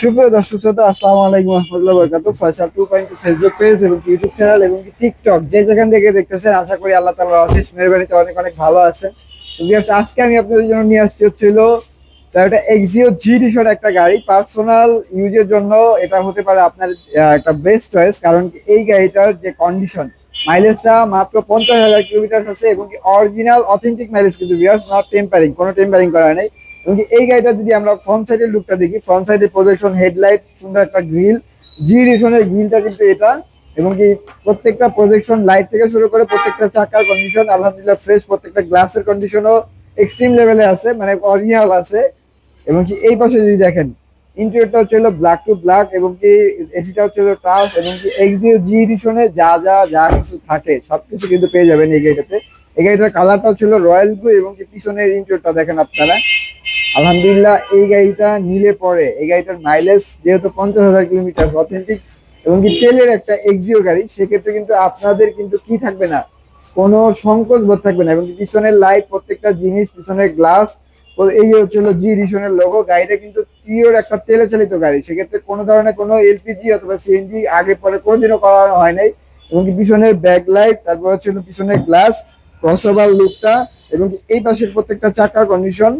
সুপ্রিয় দর্শক শ্রোতা আসসালামু আলাইকুম রহমতুল্লাহ বরকাত Faisal two point Facebook page এবং ইউটিউব চ্যানেল এবং টিকটক যে যেখান থেকে দেখতেছেন আশা করি আল্লাহ তাআলার অশেষ মেহরবানিতে অনেক অনেক ভালো viewers, আজকে আমি আপনাদের জন্য নিয়ে আসছি হচ্ছিল একটা এক্সিও জি ডিশন একটা গাড়ি পার্সোনাল ইউজের জন্য এটা হতে পারে আপনার একটা বেস্ট চয়েস কারণ এই গাড়িটার যে কন্ডিশন মাইলেজটা মাত্র পঞ্চাশ হাজার কিলোমিটার আছে এবং অরিজিনাল অথেন্টিক মাইলেজ কিন্তু বিয়ার্স নট টেম্পারিং কোনো টেম্পারিং করা নেই। এবং এই গাড়িটা যদি আমরা ফ্রন্ট সাইডের লুকটা দেখি ফ্রন্ট সাইডের প্রজেকশন হেডলাইট সুন্দর একটা গ্রিল জি ডিশনের গ্রিলটা কিন্তু এটা। এবং কি প্রত্যেকটা প্রজেকশন লাইট থেকে শুরু করে প্রত্যেকটা চাকার কন্ডিশন আলহামদুলিল্লাহ ফ্রেশ প্রত্যেকটা গ্লাসের কন্ডিশনও এক্সট্রিম লেভেলে আছে মানে অরিজিনাল আছে। এবং কি এই পাশে যদি দেখেন ইন্টেরিয়রটা হচ্ছে ব্ল্যাক টু ব্ল্যাক এবং কি এসিটা হচ্ছে টাচ এবং কি এক্সিও জি এডিশনে যা যা যা কিছু থাকে, সবকিছু কিন্তু পেয়ে যাবেন এই গাড়িটাতে। এই গাড়িটার কালারটা হলো রয়্যাল ব্লু এবং কি পিছনের ইন্টেরিয়রটা দেখেন আপনারা। আলহামদুলিল্লাহ, এই গাড়িটা নিলে পরে, এই গাড়িটার মাইলেজ যেহেতু পঞ্চাশ হাজার কিলোমিটার অথেন্টিক এবং কি তেলের একটা এক্সিও গাড়ি, সেক্ষেত্রে কিন্তু আপনাদের কিন্তু কি থাকবে না? কোনো সংকোচ বোধ থাকবে না এবং পিছনের লাইট প্রত্যেকটা জিনিস, পিছনের গ্লাস এই যে হচ্ছে হলো জি রিশনের লোগো গাড়িটা কিন্তু পিওর একটা তেলে চালিত গাড়ি। সেক্ষেত্রে কোনো ধরনের কোনো এলপিজি অথবা সিএনজি আগে পরে কোনোদিনও করা হয় নাই এবং কি পিছনের ব্যাক লাইট তারপর হচ্ছে পিছনের গ্লাস ক্রসওভার লুকটা এবং এই পাশের প্রত্যেকটা চাকার কন্ডিশন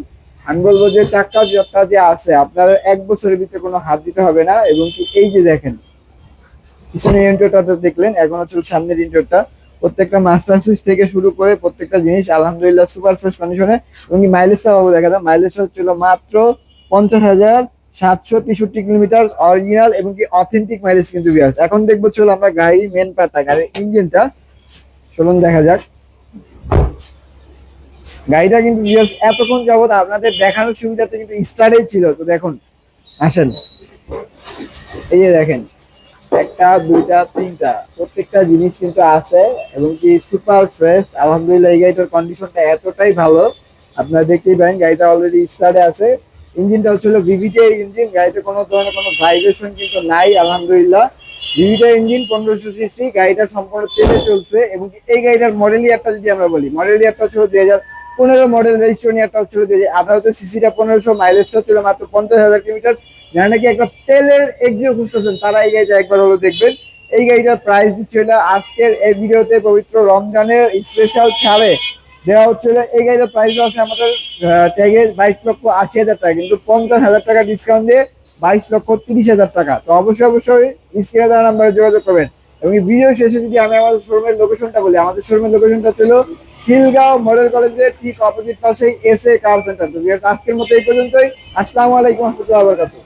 আমি বলব যে চাক্কা যতটা যে আছে আপনার এক বছরের ভিতরে কোনো হাত দিতে হবে না এবং কি এই যে দেখেন পিছনের ইন্টারটা তো দেখলেন, এখন হচ্ছে সামনের ইন্টারটা প্রত্যেকটা মাস্টার সুইচ থেকে শুরু করে প্রত্যেকটা জিনিস, আলহামদুলিল্লাহ সুপার ফ্রেশ কন্ডিশনে এবং কি মাইলেজটা পাবো দেখা যায় মাইলেজটা হচ্ছিল মাত্র পঞ্চাশ হাজার সাতশো তেষট্টি কিলোমিটার অরিজিনাল এবং কি অথেন্টিক মাইলেজ কিন্তু এখন দেখব চলো আমরা গাড়ির মেন পার্টটা গাড়ির ইঞ্জিনটা চলুন দেখা যাক। গাড়িটা কিন্তু এতক্ষণ যাবত আপনাদের দেখানোর সুবিধাতে কিন্তু স্টার্টেই ছিল, তো দেখুন, আসেন। এই যে দেখেন, একটা, দুইটা, তিনটা, প্রত্যেকটা জিনিস কিন্তু আছে এবং কি সুপার ফ্রেশ আলহামদুলিল্লাহ এই গাড়িটার কন্ডিশনটা এতটাই ভালো। আপনারা দেখতেই পারেন, গাড়িটা অলরেডি স্টার্টে আছে। ইঞ্জিনটা হচ্ছিল ভিভিটি ইঞ্জিন গাড়িতে কোনো ধরনের কোনো ভাইব্রেশন কিন্তু নাই, আলহামদুলিল্লাহ। ভিভিটা ইঞ্জিন পনেরোশো সিসি গাড়িটা সম্পূর্ণ তেলে চলছে এবং এই গাড়িটার মডেল ইয়ারটা যদি আমরা বলি মডেল ইয়ারটা হচ্ছিল দুই পনেরো মডেল রেজিস্ট্রেশন ইয়ারটা হচ্ছিল দুই হাজার আঠারোতে সিসিটা পনেরোশো মাইলেজটা ছিল মাত্র পঞ্চাশ হাজার কিলোমিটার যারা নাকি একটা তেলের এক্সিও খুঁজতেছেন, তারা এই গাড়িটা একবার হলো দেখবেন। এই গাড়িটার প্রাইস দিচ্ছিল আজকের এই ভিডিওতে পবিত্র রমজানের স্পেশাল ছাড়ে। দেওয়া হচ্ছিল এই গাড়িটার প্রাইস আছে আমাদের ট্যাগে বাইশ লক্ষ আশি হাজার টাকা, কিন্তু পঞ্চাশ হাজার টাকা ডিসকাউন্ট দিয়ে বাইশ লক্ষ তিরিশ হাজার টাকা। তো অবশ্যই অবশ্যই স্ক্রিনে দেওয়া নাম্বারে যোগাযোগ করবেন। এবং ভিডিও শেষে যদি আমি আমাদের শোরুমের লোকেশনটা বলি, আমাদের শোরুমের লোকেশনটা ছিল খিলগাঁও মডেল কলেজের ঠিক অপোজিট পাশে এস এ কার সেন্টার আজকের মতো এই পর্যন্তই। আসসালামু আলাইকুম রহমতুল্লাহ বরকাতুহ